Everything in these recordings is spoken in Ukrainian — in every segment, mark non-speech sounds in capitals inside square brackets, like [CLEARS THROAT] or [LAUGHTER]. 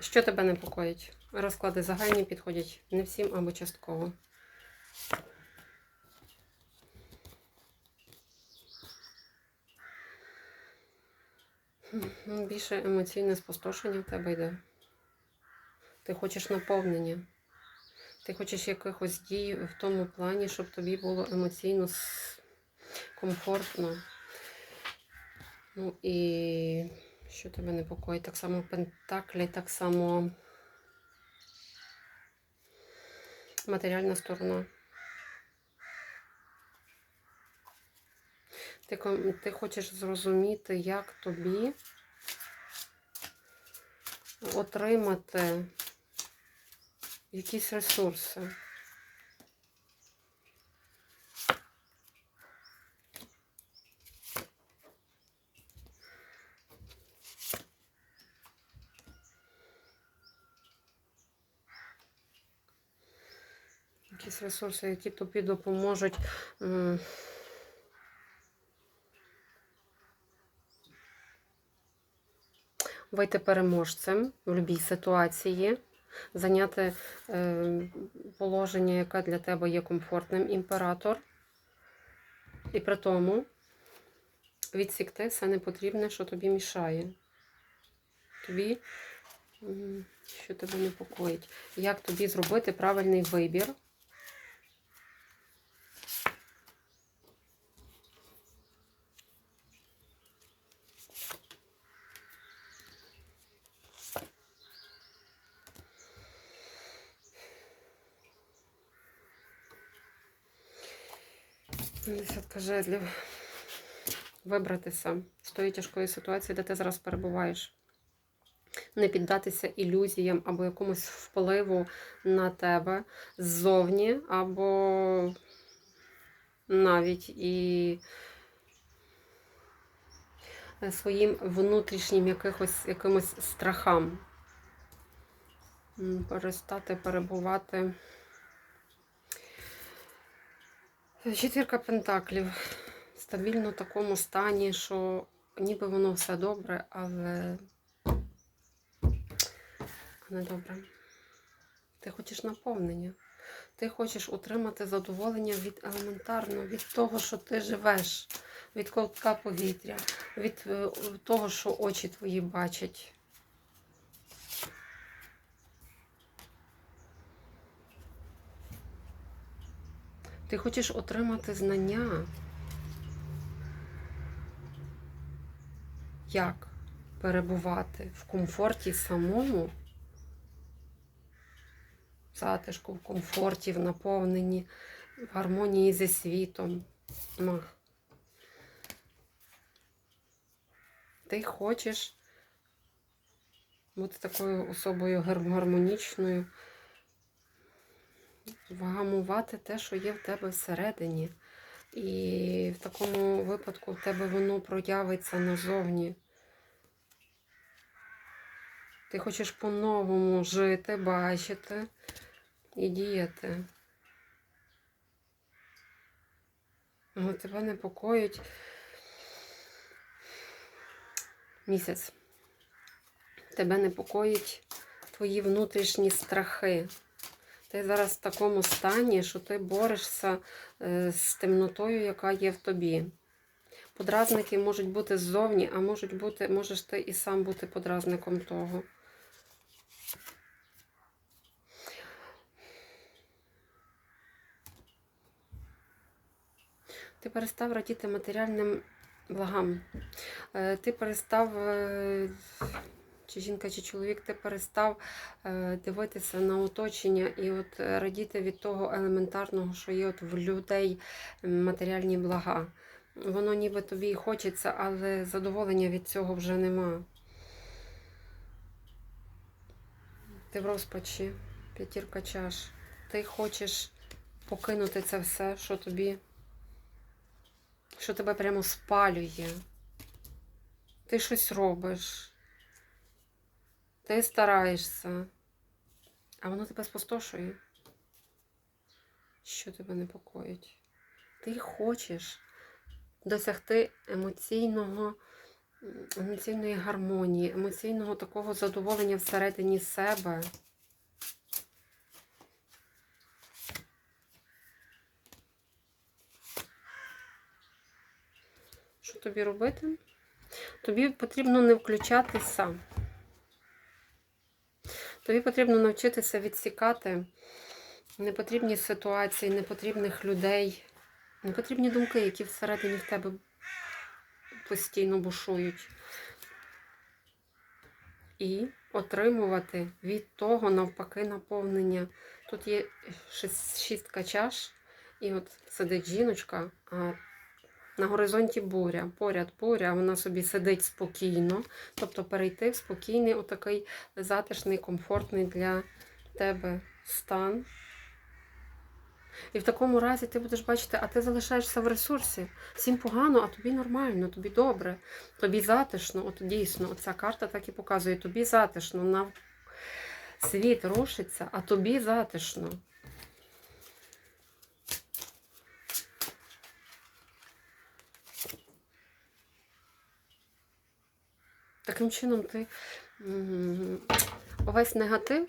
Що тебе непокоїть? Розклади загальні підходять не всім або частково. Більше емоційне спустошення в тебе йде. Ти хочеш наповнення. Ти хочеш якихось дій в тому плані, щоб тобі було емоційно комфортно. Ну і що тебе непокоїть? Так само Пентаклі, так само матеріальна сторона. Ти, ти хочеш зрозуміти, як тобі отримати якісь ресурси. Якісь ресурси, які тобі допоможуть. Вийти переможцем в будь-якій ситуації, зайняти е, положення, яке для тебе є комфортним імператор, і при тому відсікти все непотрібне, що тобі мішає. Тобі, що тебе непокоїть. Як тобі зробити правильний вибір? Десятка жезлів. Вибратися з тої тяжкої ситуації, де ти зараз перебуваєш. Не піддатися ілюзіям або якомусь впливу на тебе ззовні, або навіть і своїм внутрішнім якихось, якимось страхам. Перестати перебувати. Четвірка пентаклів. Стабільно в такому стані, що ніби воно все добре, але не добре. Ти хочеш наповнення. Ти хочеш отримати задоволення від елементарного, від того, що ти живеш, від ковтка повітря, від е, того, що очі твої бачать. Ти хочеш отримати знання. Як перебувати в комфорті самому, в затишку, в комфорті, в наповненні, в гармонії зі світом. Мах. Ти хочеш бути такою особою гармонічною, вгамувати те, що є в тебе всередині. І в такому випадку в тебе воно проявиться назовні. Ти хочеш по-новому жити, бачити і діяти. Але тебе непокоїть місяць. Тебе непокоїть твої внутрішні страхи. Ти зараз в такому стані, що ти борешся е, з темнотою, яка є в тобі. Подразники можуть бути ззовні, а можуть бути, можеш ти і сам бути подразником того. Ти перестав радіти матеріальним благам. Е, Ти перестав, е, чи жінка, чи чоловік, ти перестав е, дивитися на оточення і от е, радіти від того елементарного, що є от в людей матеріальні блага. Воно ніби тобі і хочеться, але задоволення від цього вже нема. Ти в розпачі, п'ятірка чаш. Ти хочеш покинути це все, що тобі, що тебе прямо спалює. Ти щось робиш. Ти стараєшся, а воно тебе спустошує. Що тебе непокоїть? Ти хочеш досягти емоційного емоційної гармонії, емоційного такого задоволення всередині себе. Що тобі робити? Тобі потрібно не включатися. Тобі потрібно навчитися відсікати непотрібні ситуації, непотрібних людей, непотрібні думки, які всередині в тебе постійно бушують. І отримувати від того навпаки наповнення. Тут є шістка чаш, і от сидить жіночка, а на горизонті буря, поряд буря, вона собі сидить спокійно, тобто перейти в спокійний, отакий затишний, комфортний для тебе стан. І в такому разі ти будеш бачити, а ти залишаєшся в ресурсі. Всім погано, а тобі нормально, тобі добре, тобі затишно. От дійсно, ця карта так і показує, тобі затишно. На світ рушиться, а тобі затишно. Таким чином ти увесь негатив.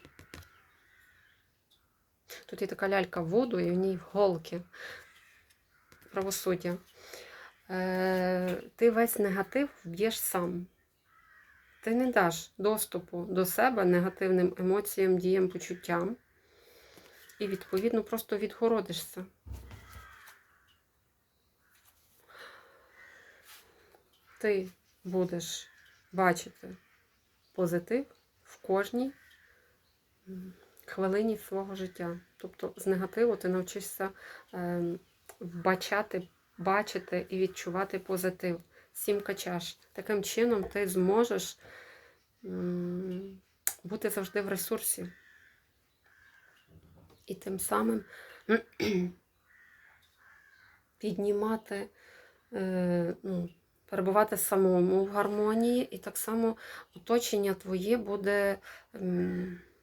Тут є така лялька воду, і в ній голки правосуддя. Е, ти весь негатив вб'єш сам. Ти не даш доступу до себе негативним емоціям, діям, почуттям. І, відповідно, просто відгородишся. Ти будеш бачити позитив в кожній хвилині свого життя. Тобто з негативу ти навчишся вбачати, бачити і відчувати позитив. Сімка чаш. Таким чином ти зможеш бути завжди в ресурсі. І тим самим [CLEARS THROAT] піднімати, е, ну, перебувати самому в гармонії, і так само оточення твоє буде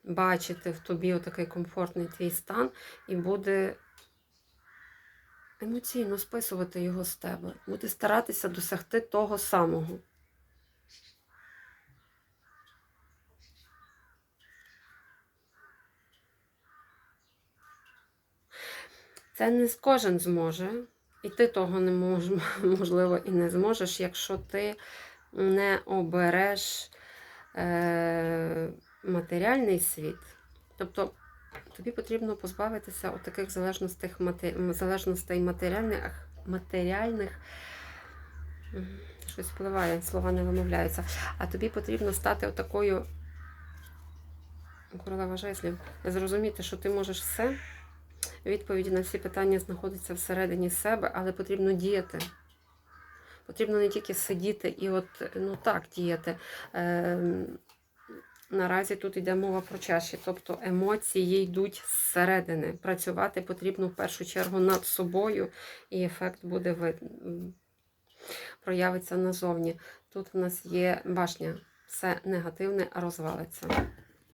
бачити в тобі отакий комфортний твій стан і буде емоційно списувати його з тебе, буде старатися досягти того самого. Це не кожен зможе, і ти того не мож, [LAUGHS] можливо і не зможеш, якщо ти не обереш е, матеріальний світ. Тобто тобі потрібно позбавитися от таких залежностей, залежностей матеріальних, матеріальних. Щось впливає, слова не вимовляються. А тобі потрібно стати отакою королева жезлів, зрозуміти, що ти можеш все. Відповіді на всі питання знаходяться всередині себе, але потрібно діяти. Потрібно не тільки сидіти і от, ну так, діяти. Е, наразі тут йде мова про чаші, тобто емоції йдуть зсередини. Працювати потрібно в першу чергу над собою, і ефект буде вид... проявиться назовні. Тут в нас є башня, все негативне розвалиться.